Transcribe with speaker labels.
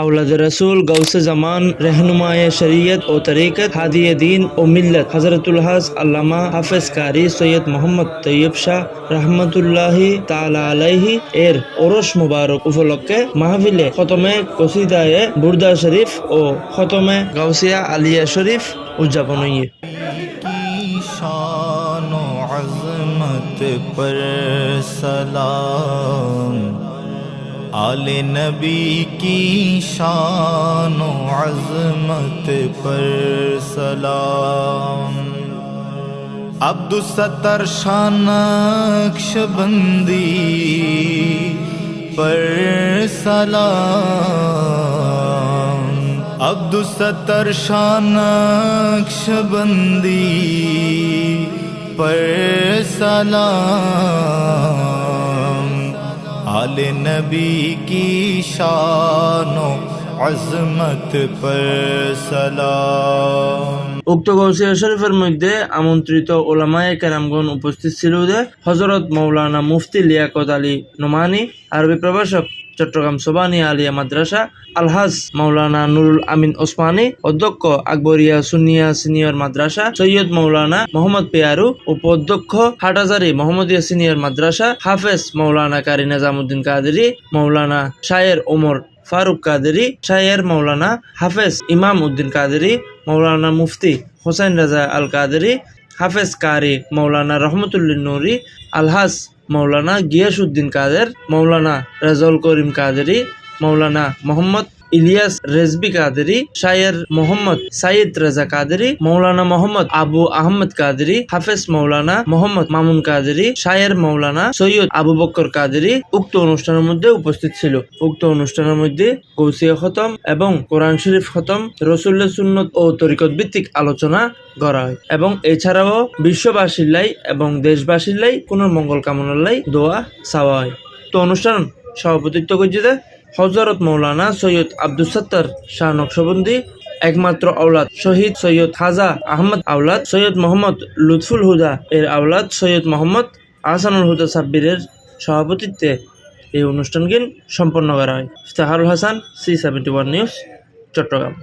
Speaker 1: আউলাদ রসুল গৌসে জামান रहनुमाए शरीयत ও তরিকত হাদিয়ে দিন ও মিল্লত হজরতুল হাস আল্লামা হাফেজ কারি সৈয়দ মোহাম্মদ তৈয়ব শাহ রহমতুল্লাহি তাআলা আলাইহি এর ওরস মুবারক উপলক্ষে মাহফিলে খতমে কসিদায়ে বুরদা শরীফ ও খতমে গাউসিয়া আলিয়া শরীফ উদযাপন হইয়ে
Speaker 2: की शान آل نبی کی شان و عظمت پر سلام۔ عبد عبدالستر شانقش بندی پر سلام۔ عبدالستر شانقش بندی پر سلام۔ آل কি শানো আজমত
Speaker 1: উক্ত গৌসিয়া শরীফের মধ্যে আমন্ত্রিত ওলামায়ে কেরামগণ উপস্থিত ছিল যে হজরত মৌলানা মুফতি লিয়াকত আলী নোমানি, আরবি প্রভাষক চট্টগ্রাম সোবানি আলিয়া মাদ্রাসা, আলহাজ মাওলানা নুরুল আমিন ওসমানী, অধ্যক্ষ আকবরিয়া সুনিয়া সিনিয়র মাদ্রাসা, সৈয়দ মৌলানা মোহাম্মদ পেয়ারু উপাধ্যক্ষ হাটাজারি মোহাম্মদিয়া সিনিয়র মাদ্রাসা, হাফেজ মৌলানা কারি নিজামুদ্দিন কাদেরি মৌলানা শায়ের ওমর ফারুক কাদেরি, শায়ের মৌলানা হাফেজ ইমাম উদ্দিন কাদেরি মৌলানা মুফতি হোসেন রাজা আল কাদেরি হাফেজ কারি মৌলানা রহমতুল্লিন নুরি আলহাস মৌলানা গিয়াসউদ্দিন কাদের মৌলানা রেজাউল করিম কাদেরি মৌলানা মোহাম্মদ ইলিয়াস রেজবি কাদেরি, শায়ের মোহাম্মদ সাইদ রাজা কাদেরি, মৌলানা মোহাম্মদ আবু আহমদ কাদেরি, হাফেজ মৌলানা মোহাম্মদ মামুন কাদেরি, শায়ের মৌলানা সৈয়দ আবু বক্কর কাদেরি উক্ত অনুষ্ঠানের মধ্যে উপস্থিত ছিল। উক্ত অনুষ্ঠানের মধ্যে গৌসিয়া খতম এবং কোরআন শরীফ খতম রসুল্লা সুন্নত ও তরিকত ভিত্তিক আলোচনা করা হয়। এবং এছাড়াও বিশ্ববাসীর লাই এবং দেশবাসীর লাই কোনো মঙ্গল কামনার লাই দোয়া চাওয়া হয়। তো অনুষ্ঠান সভাপতিত্ব করছে হজরত মৌলানা সৈয়দ আব্দুল সত্তার শাহ নকশবন্দি, একমাত্র আওলাদ শহীদ সৈয়দ হাজা আহমদ, আওলাদ সৈয়দ মোহাম্মদ লুৎফুল হুদা, এর আওলাদ সৈয়দ মোহাম্মদ আহসানুল হুদা সাব্বিরের সভাপতিত্বে এই অনুষ্ঠানকে সম্পন্ন করা হয়। Iftaharul Hasan, C seventy one news, Chattogram.